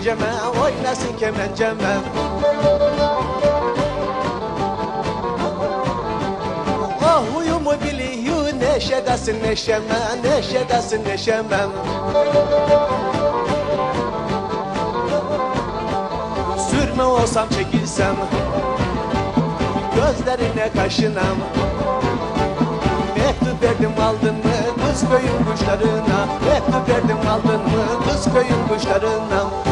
kemenceme Oynasın kemenceme Ah huyumu biliyor neşedesin neşeme Neşedesin neşeme. Sürme olsam çekilsem Gözlerine kaşınam. Mektup verdim aldın mı kız köyün kuşlarına. Mektup verdim aldın mı kız köyün kuşlarına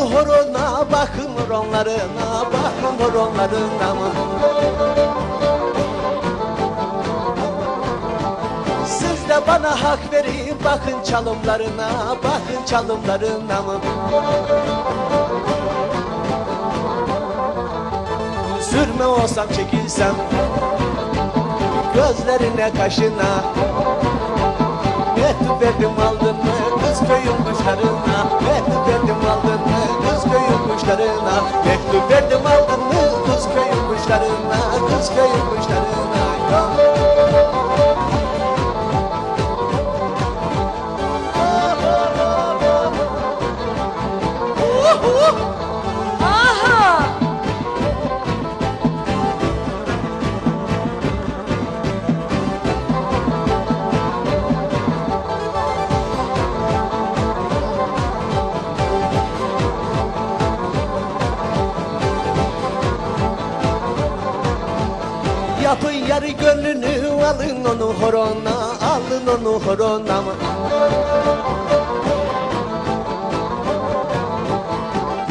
horona bakın horonlarına Bakın horonlarına mı Siz de bana hak verin bakın çalımlarına Bakın çalımlarına. Mı Sürme olsam çekilsem Gözlerine kaşına. Mektup verdim aldın mı kız köyün kuşlarına? Mektup verdim kuşlarına Mektup verdim aldın mı kız köyün kuşlarına Yapın yarı gönlünü alın onu horona Alın onu horona.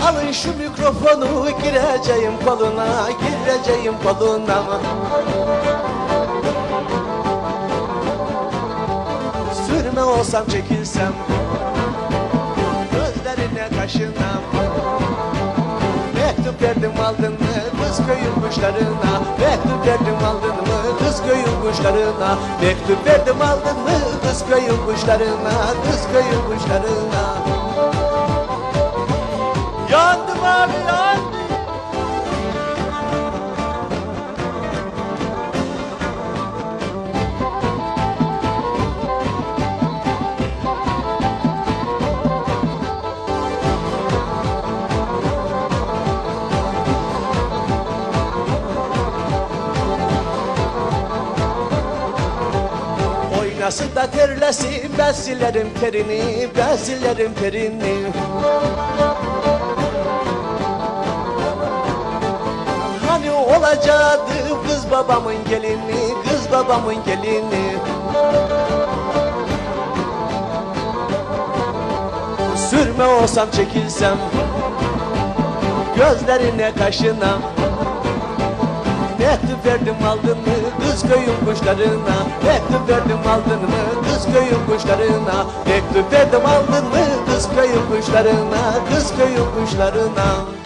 Alın şu mikrofonu gireceğim koluna Gireceğim koluna. Sürme olsam çekilsem Gözlerine kaşınam Mektup verdim aldın mı? Kız köyün kuşlarına Mektup verdim aldın mı? Kız köyün kuşlarına Mektup verdim aldın mı? Kız köyün kuşlarına Kız köyün kuşlarına Oynasın da terlesin ben silerim terini Ben silerim terini. Hani olacaktı kız babamın gelini Kız babamın gelini? Sürme olsam çekilsem Gözlerine kaşına Mektup verdim aldın mı kız köyün kuşlarına. Mektup verdim aldın mı kız köyün kuşlarına. Mektup verdim aldın mı kız köyün kuşlarına Kız köyün kuşlarına